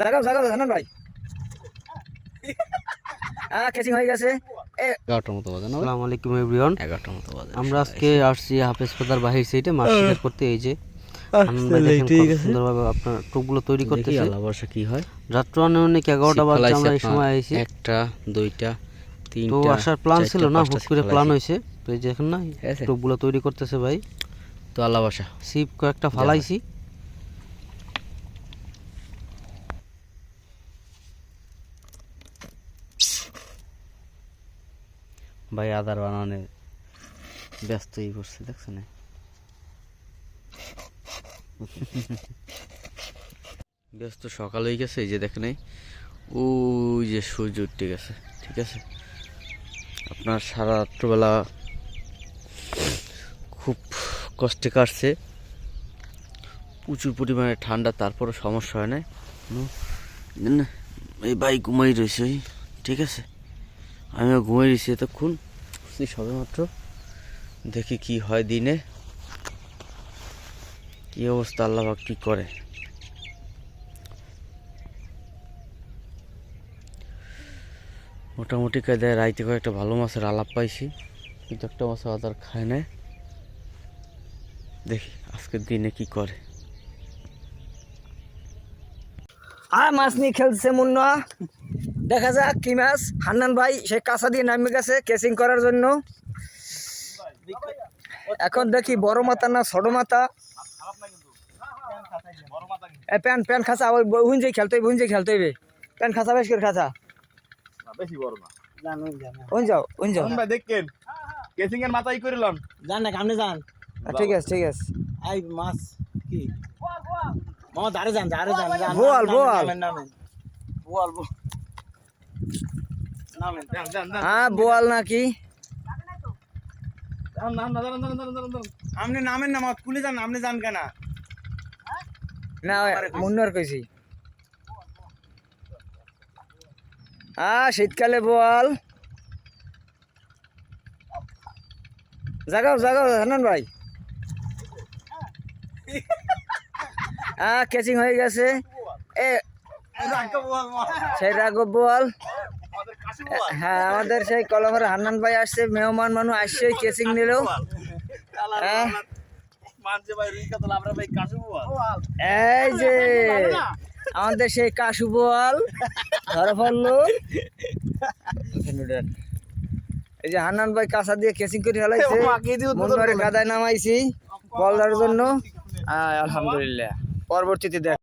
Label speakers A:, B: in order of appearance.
A: জাগাও জাগাও জানান ভাই। আহ কেচিং হয়ে গেছে।
B: এগারোটার মতো বাজে ভাই?
C: আসসালামু আলাইকুম এভরিওয়ান
B: এগারোটার মতো বাজে।
C: আমরা আজকে আসছি হাফেজ পাতার বাহির সাইডে মাছ শিকার করতে এই যে আনন্দ দেখেন সুন্দরভাবে আপনার টোপগুলো তৈরি
B: দেখি আল্লাহ ভরসা কি হয়।
C: রাত্র অনেক এগারোটা
B: ছিপ
C: বাজে আমরা এই সময় আইছি।
B: একটা দুইটা
C: তো আসার প্ল্যান ছিল না হুট করে প্ল্যান হয়েছে তো এই যে এখন না টোপগুলো তৈরি করতেছে ভাই।
B: তো আল্লাহ
C: সিপ কয়েকটা ফালাইছি। ভাই আদার বানানে ব্যস্ত হয়ে পড়ছে দেখছেন?
B: ব্যস্ত সকাল হয়ে গেছে এই যে দেখেন ওই যে সূর্য উঠে গেছে ঠিক আছে? আপনার সারা রাত্রবেলা খুব কষ্টে কাটছে প্রচুর পরিমাণে ঠান্ডা তারপরও সমস্যা হয় না এই বাইক ঘুমাই রয়েছে ওই ঠিক আছে? আমিও ঘুমাই রয়েছি এতক্ষণ। উঠছি সবেমাত্র দেখি কি হয় দিনে। কি অবস্থা আল্লাহ পাক কি করে? মোটামুটি কায়দায় রাইতে কয়েকটা ভালো মাছের আলাপ পাইছি। কিন্তু একটা মাছ আদার খায় না দেখি আজকের দিনে কি করে।
A: আর মাছ নিয়ে খেলছে মুন্না। দেখা যাক কি মাছ হান্নান ভাই সে কাঁচা দিয়ে নামে গেছে কেচিং করার জন্য। এখন দেখি বড় মাথা না ছোট মাথা। এ প্যান প্যান খাঁচা ওই খেলতে হইবে হুঞ্জে খেলতে হইবে। প্যান খাঁচা বেশ করে খাঁচা।
D: বেশি বড় না।
A: যাও যাও।
D: এখন ভাই দেখেন কেসিং এর মাথায় করিলাম
E: জান না আপনি যান।
A: ঠিক আছে ঠিক আছে।
E: আই মাছ কি? মামা দাঁড়ে যান দাঁড়ে যান যান,
A: বোয়াল, বোয়াল।
E: নামেন, নামেন। বোয়াল বোয়াল নামেন
D: যান যান যান
A: হ্যাঁ বোয়াল নাকি?
E: আপনি নামেন না কুলে যান আপনি যান কেন?
A: না মুন্নার কইছি। আ শীতকালে বোয়াল। জাগাও জাগাও হান্নান ভাই। আ কেচিং হয়ে গেছে। এ সেই রাঘব বোয়াল। হ্যাঁ আমাদের সেই কলমের হান্নান ভাই আসছে মেহমান মানুষ আসছে কেচিং নিল। হ্যাঁ। এই যে আমাদের সেই কাশু বোয়াল ধরা পড়ল এই যে হান্নান ভাই কাঁচা দিয়ে কেসিং করে ফেলাইছে মনবারে কাদায় নামাইছি বল জন্য। আলহামদুলিল্লাহ। পরবর্তীতে দেখ